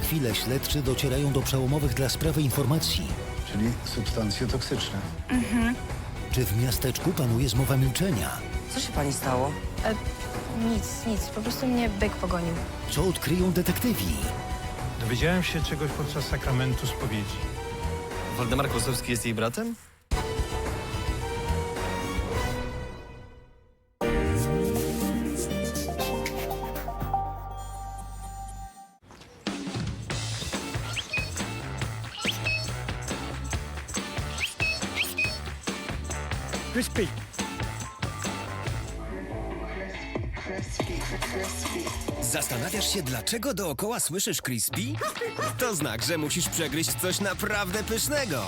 chwilę śledczy docierają do przełomowych dla sprawy informacji. Czyli substancje toksyczne. Czy w miasteczku panuje zmowa milczenia? Co się pani stało? E, nic, nic. Po prostu mnie byk pogonił. Co odkryją detektywi? Dowiedziałem się czegoś podczas sakramentu spowiedzi. Waldemar Kłosowski jest jej bratem? Crispy! Zastanawiasz się, dlaczego dookoła słyszysz crispy? To znak, że musisz przegryźć coś naprawdę pysznego.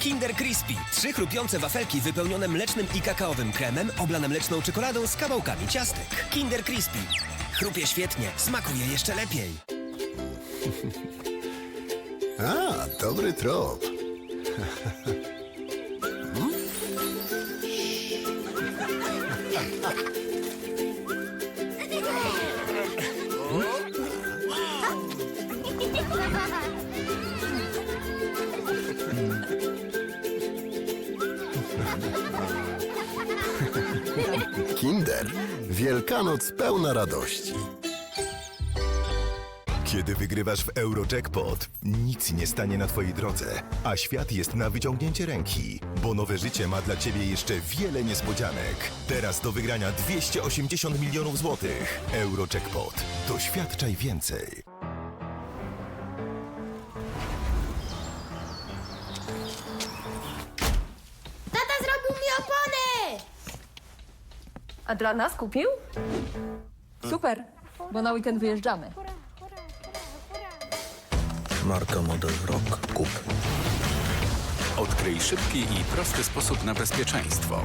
Kinder Crispy. Trzy chrupiące wafelki wypełnione mlecznym i kakaowym kremem, oblane mleczną czekoladą z kawałkami ciastek. Kinder Crispy. Chrupie świetnie, smakuje jeszcze lepiej. A, dobry trop. Wielkanoc pełna radości. Kiedy wygrywasz w Eurojackpot, nic nie stanie na Twojej drodze, a świat jest na wyciągnięcie ręki, bo nowe życie ma dla Ciebie jeszcze wiele niespodzianek. Teraz do wygrania 280 milionów złotych. Eurojackpot. Doświadczaj więcej. A dla nas kupił? Super, bo na weekend wyjeżdżamy. Marka, model, rok, kup. Odkryj szybki i prosty sposób na bezpieczeństwo.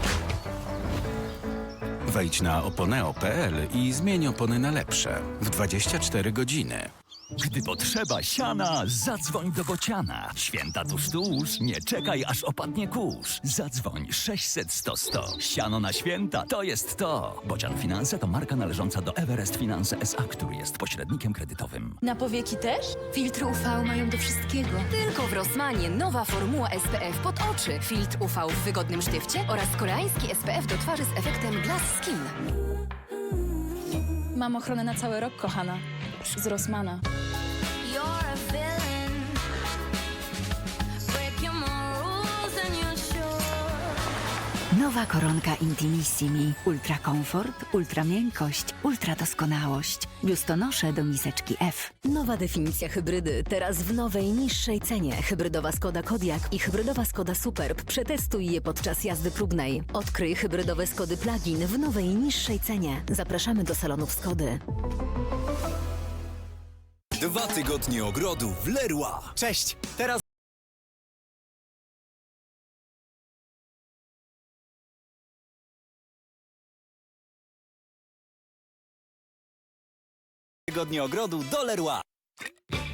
Wejdź na oponeo.pl i zmień opony na lepsze w 24 godziny. Gdy potrzeba siana, zadzwoń do Bociana. Święta tuż tuż, nie czekaj aż opadnie kurz. Zadzwoń 600 100 100. Siano na święta to jest to. Bocian Finanse to marka należąca do Everest Finance SA, który jest pośrednikiem kredytowym. Na powieki też? Filtry UV mają do wszystkiego. Tylko w Rossmanie nowa formuła SPF pod oczy. Filtr UV w wygodnym sztywcie oraz koreański SPF do twarzy z efektem Glass Skin. Mam ochronę na cały rok, kochana. Z Rossmana. Nowa koronka Intimissimi. Ultra komfort, ultra miękkość, ultra doskonałość. Biustonosze do miseczki F. Nowa definicja hybrydy. Teraz w nowej, niższej cenie. Hybrydowa Skoda Kodiaq i hybrydowa Skoda Superb. Przetestuj je podczas jazdy próbnej. Odkryj hybrydowe Skody Plug-in w nowej, niższej cenie. Zapraszamy do salonów Skody. Dwa tygodnie ogrodu w Leroy. Cześć! Teraz tygodnie ogrodu do Leroy.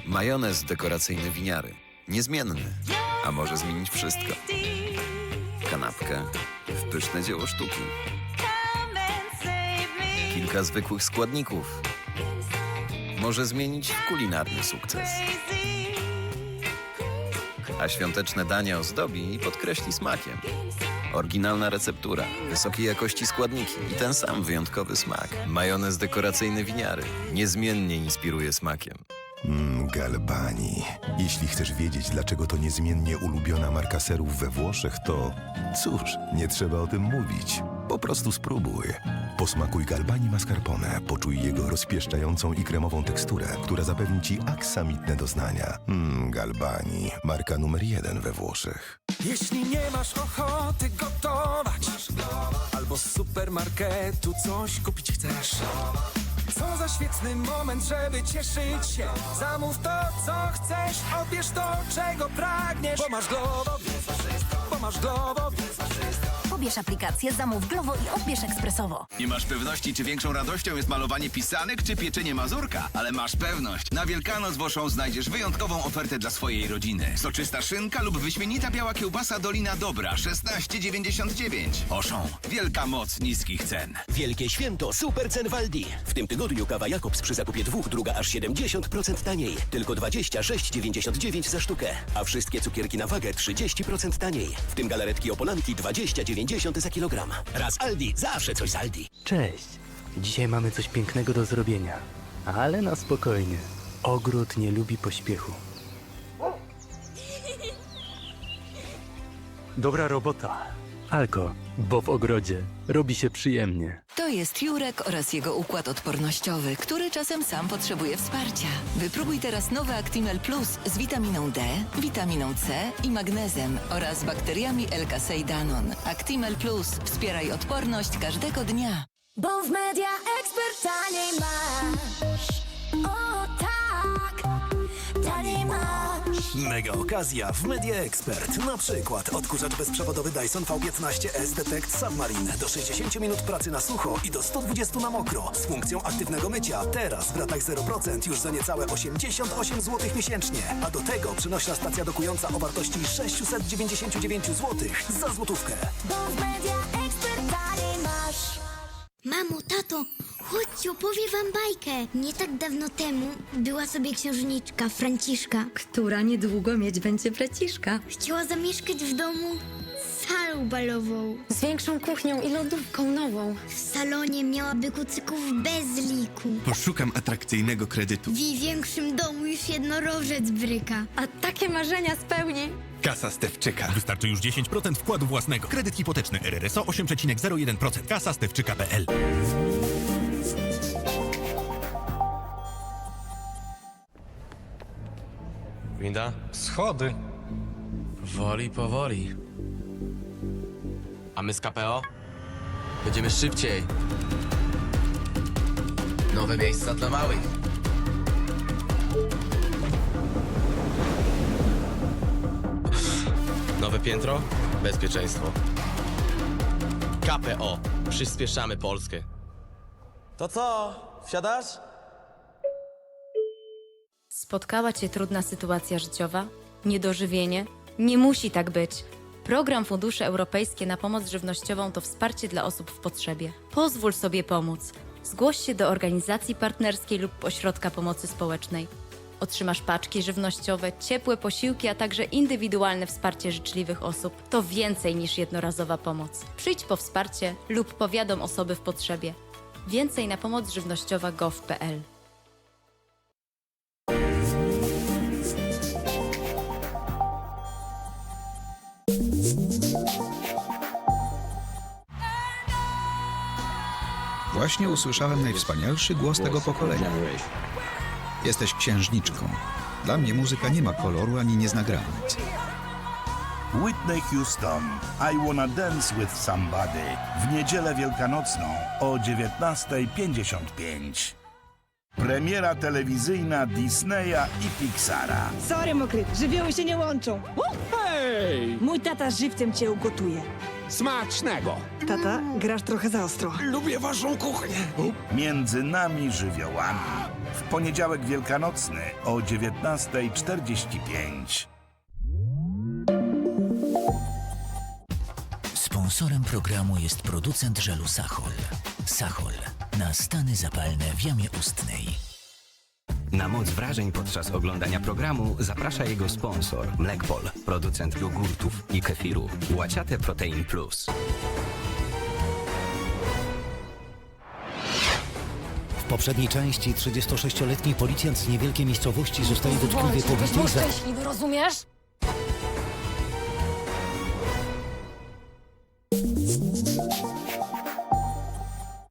Majonez dekoracyjny winiary. Niezmienny. A może zmienić wszystko. Kanapkę w pyszne dzieło sztuki. Kilka zwykłych składników. Może zmienić w kulinarny sukces. A świąteczne dania ozdobi i podkreśli smakiem. Oryginalna receptura, wysokiej jakości składniki i ten sam wyjątkowy smak. Majonez dekoracyjny winiary. Niezmiennie inspiruje smakiem. Mmm, Galbani. Jeśli chcesz wiedzieć, dlaczego to niezmiennie ulubiona marka serów we Włoszech, to cóż, nie trzeba o tym mówić. Po prostu spróbuj. Posmakuj Galbani mascarpone, poczuj jego rozpieszczającą i kremową teksturę, która zapewni ci aksamitne doznania. Mmm, Galbani, marka numer jeden we Włoszech. Jeśli nie masz ochoty gotować Albo z supermarketu coś kupić chcesz Co za świetny moment, żeby cieszyć się. Zamów to, co chcesz, odbierz to, czego pragniesz. Bo masz Glovo, bo masz Glovo Pobierz aplikację, zamów Glovo i odbierz ekspresowo. Nie masz pewności, czy większą radością jest malowanie pisanek, czy pieczenie mazurka, ale masz pewność. Na Wielkanoc w Auchan znajdziesz wyjątkową ofertę dla swojej rodziny. Soczysta szynka lub wyśmienita biała kiełbasa Dolina Dobra 16,99. Auchan. Wielka moc niskich cen. Wielkie święto super cen w Aldi. W tym tygodniu kawa Jakobs przy zakupie dwóch, druga aż 70% taniej. Tylko 26,99 za sztukę. A wszystkie cukierki na wagę 30% taniej. W tym galaretki Opolanki 20,90 za kilogram. Raz Aldi, zawsze coś z Aldi. Cześć! Dzisiaj mamy coś pięknego do zrobienia, ale na spokojnie. Ogród nie lubi pośpiechu. Dobra robota. Alko, bo w ogrodzie robi się przyjemnie. To jest Jurek oraz jego układ odpornościowy, który czasem sam potrzebuje wsparcia. Wypróbuj teraz nowy Actimel Plus z witaminą D, witaminą C i magnezem oraz bakteriami L-Caseidanon. Actimel Plus. Wspieraj odporność każdego dnia. Bo w Media Expert taniej masz. Mega okazja w Media Expert. Na przykład odkurzacz bezprzewodowy Dyson V15S Detect Submarine do 60 minut pracy na sucho i do 120 na mokro z funkcją aktywnego mycia. Teraz w ratach 0% już za niecałe 88 zł miesięcznie. A do tego przenośna stacja dokująca o wartości 699 zł za złotówkę. Bo w Media Expert masz. Mamo, tato, chodźcie, opowiem wam bajkę. Nie tak dawno temu była sobie księżniczka Franciszka. Która niedługo mieć będzie braciszka. Chciała zamieszkać w domu z salą balową. Z większą kuchnią i lodówką nową. W salonie miałaby kucyków bez liku. Poszukam atrakcyjnego kredytu. W jej większym domu już jednorożec bryka. A takie marzenia spełni. Kasa Stewczyka. Wystarczy już 10% wkładu własnego. Kredyt hipoteczny RRSO 8,01%. Kasa stewczyka.pl Winda? Schody. Powoli, powoli. A my z KPO? Będziemy szybciej. Nowe miejsca dla małych. Nowe piętro? Bezpieczeństwo. KPO. Przyspieszamy Polskę. To co? Wsiadasz? Spotkała cię trudna sytuacja życiowa? Niedożywienie? Nie musi tak być. Program Fundusze Europejskie na pomoc żywnościową to wsparcie dla osób w potrzebie. Pozwól sobie pomóc. Zgłoś się do organizacji partnerskiej lub ośrodka pomocy społecznej. Otrzymasz paczki żywnościowe, ciepłe posiłki, a także indywidualne wsparcie życzliwych osób. To więcej niż jednorazowa pomoc. Przyjdź po wsparcie lub powiadom osoby w potrzebie. Więcej na pomoc żywnościowa gov.pl Właśnie usłyszałem najwspanialszy głos tego pokolenia. Jesteś księżniczką. Dla mnie muzyka nie ma koloru ani nie zna granic. Whitney Houston, I Wanna Dance With Somebody. W niedzielę wielkanocną o 19.55. Premiera telewizyjna Disneya i Pixara. Sorry, mokry, żywioły się nie łączą. Hej! Mój tata żywcem cię ugotuje. Smacznego! Tata, grasz trochę za ostro. Lubię waszą kuchnię. Między nami żywiołami. W poniedziałek wielkanocny o 19.45. Sponsorem programu jest producent żelu Sachol. Sachol na stany zapalne w jamie ustnej. Na moc wrażeń podczas oglądania programu zaprasza jego sponsor Mlekpol, producent jogurtów i kefiru. Łaciate Protein Plus. W poprzedniej części 36-letni policjant z niewielkiej miejscowości zostaje dotkliwie pobity za... rozumiesz?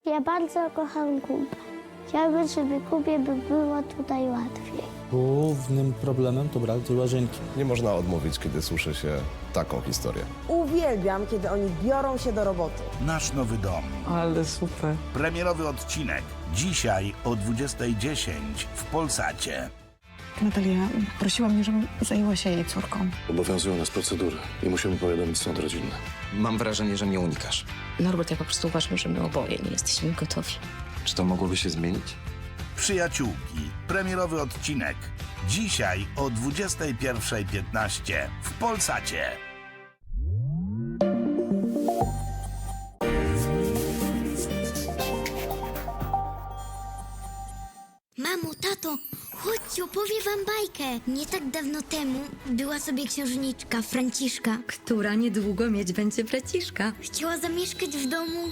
Ja bardzo kocham Kubę. Chciałbym, żeby Kubie by było tutaj łatwiej. Głównym problemem to brak tej łazienki. Nie można odmówić, kiedy słyszy się taką historię. Uwielbiam, kiedy oni biorą się do roboty. Nasz nowy dom. Ale super. Premierowy odcinek. Dzisiaj o 20.10 w Polsacie. Natalia prosiła mnie, żebym zajęła się jej córką. Obowiązują nas procedury i musimy powiadomić sąd rodzinny. Mam wrażenie, że mnie unikasz. Norbert, ja po prostu uważam, że my oboje nie jesteśmy gotowi. Czy to mogłoby się zmienić? Przyjaciółki. Premierowy odcinek. Dzisiaj o 21.15 w Polsacie. Mamo, tato, chodźcie, opowiem wam bajkę. Nie tak dawno temu była sobie księżniczka Franciszka. Która niedługo mieć będzie braciszka. Chciała zamieszkać w domu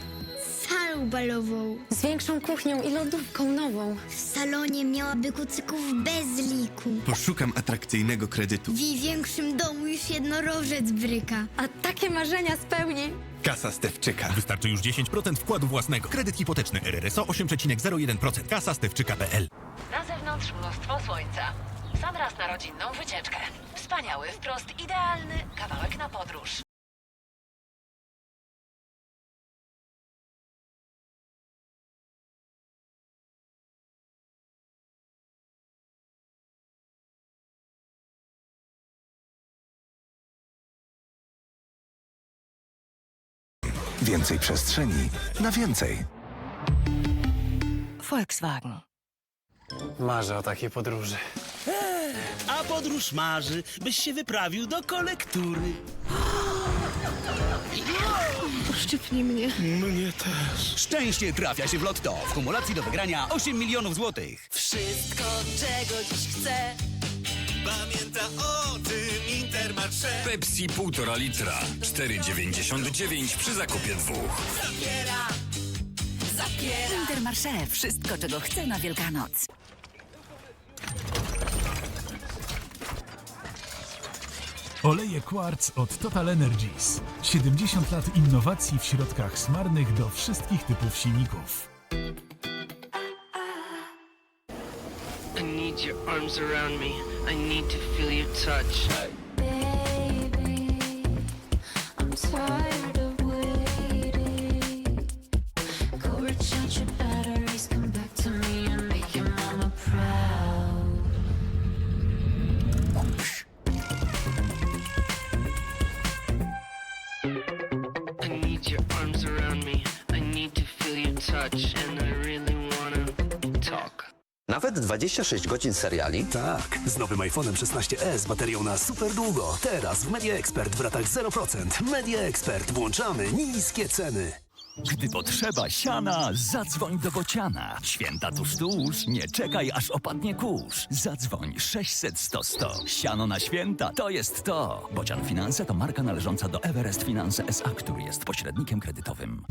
z salą balową. Z większą kuchnią i lodówką nową. W salonie miałaby kucyków bez liku. Poszukam atrakcyjnego kredytu. W jej większym domu już jednorożec bryka. A takie marzenia spełni. Kasa Stewczyka. Wystarczy już 10% wkładu własnego. Kredyt hipoteczny RRSO 8,01%. Kasa stewczyka.pl Na zewnątrz mnóstwo słońca. Sam raz na rodzinną wycieczkę. Wspaniały, wprost idealny kawałek na podróż. Więcej przestrzeni na więcej. Volkswagen. Marzę o takiej podróży. A podróż marzy, byś się wyprawił do kolektury. Szczypnij mnie. Mnie też. Szczęście trafia się w lotto. W kumulacji do wygrania 8 milionów złotych. Wszystko, czego dziś chcę. Pamięta o tym Intermarché. Pepsi 1,5 litra. 4,99 przy zakupie dwóch. Zapiera. Zapiera. Intermarché. Wszystko, czego chcę na Wielkanoc. Oleje Quartz od Total Energies. 70 lat innowacji w środkach smarnych do wszystkich typów silników. I need your arms around me. I need to feel your touch. 26 godzin seriali? Tak, z nowym iPhone'em 16e z baterią na super długo. Teraz w Media Expert w ratach 0%. Media Expert. Włączamy niskie ceny. Gdy potrzeba siana, zadzwoń do Bociana. Święta tuż tuż, nie czekaj aż opadnie kurz. Zadzwoń 600 100 100. Siano na święta to jest to. Bocian Finanse to marka należąca do Everest Finance SA, który jest pośrednikiem kredytowym.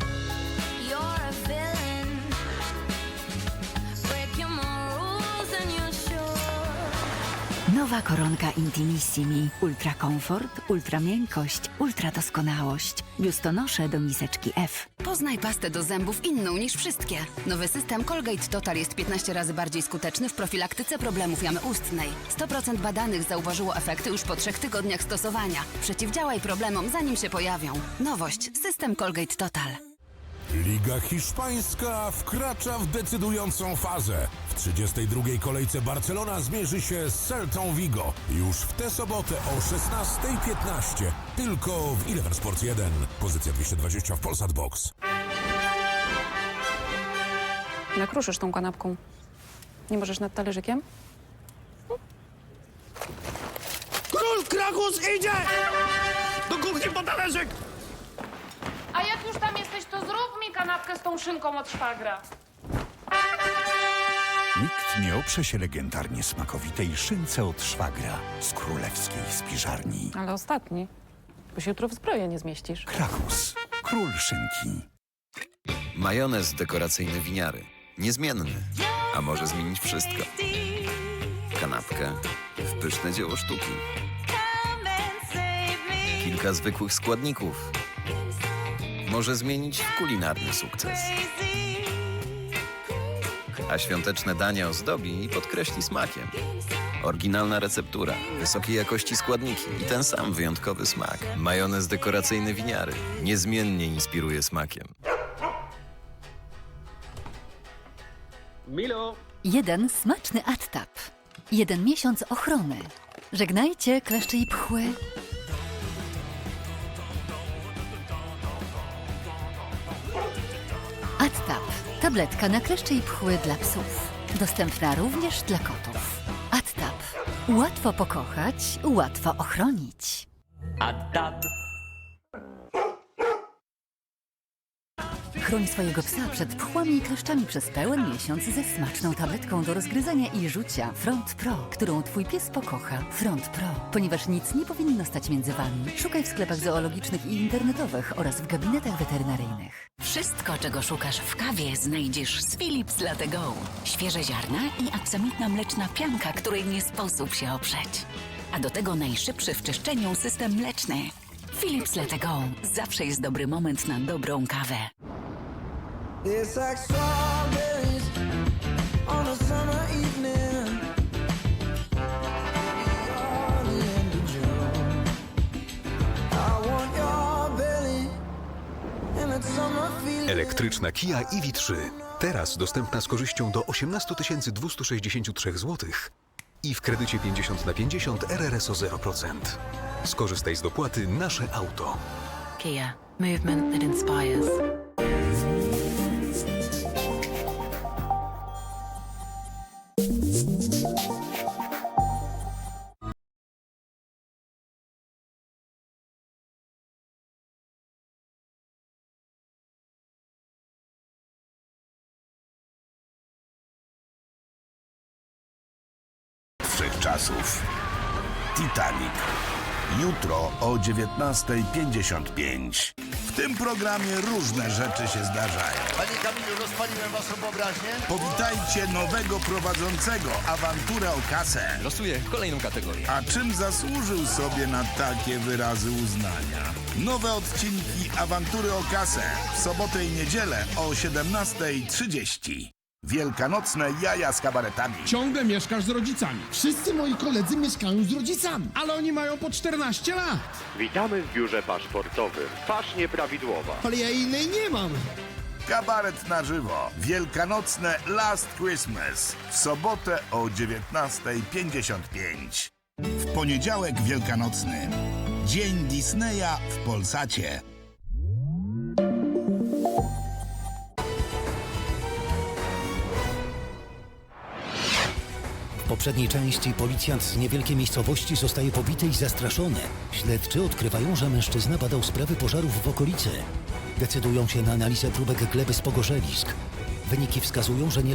Nowa koronka Intimissimi. Ultra komfort, ultra miękkość, ultra doskonałość. Biustonosze do miseczki F. Poznaj pastę do zębów inną niż wszystkie. Nowy system Colgate Total jest 15 razy bardziej skuteczny w profilaktyce problemów jamy ustnej. 100% badanych zauważyło efekty już po trzech tygodniach stosowania. Przeciwdziałaj problemom, zanim się pojawią. Nowość. System Colgate Total. Liga Hiszpańska wkracza w decydującą fazę. W 32. kolejce Barcelona zmierzy się z Celtą Vigo. Już w tę sobotę o 16.15. Tylko w Eleven Sports 1. Pozycja 220 w Polsat Box. Nakruszysz tą kanapką. Nie możesz nad talerzykiem? Król Krakus idzie! Do kuchni po talerzyk! A jak już tam jesteś, to zrób mi kanapkę z tą szynką od szwagra. Nikt nie oprze się legendarnie smakowitej szynce od szwagra z królewskiej spiżarni. Ale ostatni. Bo się jutro w zbroję nie zmieścisz. Krakus. Król szynki. Majonez dekoracyjny winiary. Niezmienny. A może zmienić wszystko. Kanapkę w pyszne dzieło sztuki. Kilka zwykłych składników. Może zmienić w kulinarny sukces. A świąteczne danie ozdobi i podkreśli smakiem. Oryginalna receptura, wysokiej jakości składniki i ten sam wyjątkowy smak. Majonez dekoracyjny winiary. Niezmiennie inspiruje smakiem. Jeden smaczny attap. Jeden miesiąc ochrony. Żegnajcie, kleszcze i pchły. AdTab. Tabletka na kleszcze i pchły dla psów. Dostępna również dla kotów. AdTab. Łatwo pokochać, łatwo ochronić. Chroń swojego psa przed pchłami i kleszczami przez pełen miesiąc ze smaczną tabletką do rozgryzania i rzucia Front Pro, którą twój pies pokocha. Front Pro, ponieważ nic nie powinno stać między wami. Szukaj w sklepach zoologicznych i internetowych oraz w gabinetach weterynaryjnych. Wszystko, czego szukasz w kawie, znajdziesz z Philips Latte Go. Świeże ziarna i aksamitna mleczna pianka, której nie sposób się oprzeć. A do tego najszybszy w czyszczeniu system mleczny. Philips Latte Go. Zawsze jest dobry moment na dobrą kawę. It's like strawberries on a summer evening. You're the end of June. I want your belly and that summer feeling. Elektryczna Kia EV3. Teraz dostępna z korzyścią do 18 263 zł i w kredycie 50 na 50 RRSO 0%. Skorzystaj z dopłaty Nasze Auto. Kia. Movement that inspires. Wszechczasów. Titanic. Jutro o 19.55. W tym programie różne rzeczy się zdarzają. Panie Kamilu, rozpaliłem waszą wyobraźnię? Powitajcie nowego prowadzącego awanturę o kasę. Losuję kolejną kategorię. A czym zasłużył sobie na takie wyrazy uznania? Nowe odcinki awantury o kasę w sobotę i niedzielę o 17.30. Wielkanocne jaja z kabaretami. Ciągle mieszkasz z rodzicami. Wszyscy moi koledzy mieszkają z rodzicami, ale oni mają po 14 lat. Witamy w biurze paszportowym. Twarz nieprawidłowa. Ale ja innej nie mam. Kabaret na żywo. Wielkanocne Last Christmas. W sobotę o 19.55. W poniedziałek wielkanocny. Dzień Disneya w Polsacie. Poprzedniej części policjant z niewielkiej miejscowości zostaje pobity i zastraszony. Śledczy odkrywają, że mężczyzna badał sprawy pożarów w okolicy. Decydują się na analizę próbek gleby z pogorzelisk. Wyniki wskazują, że nielegalnie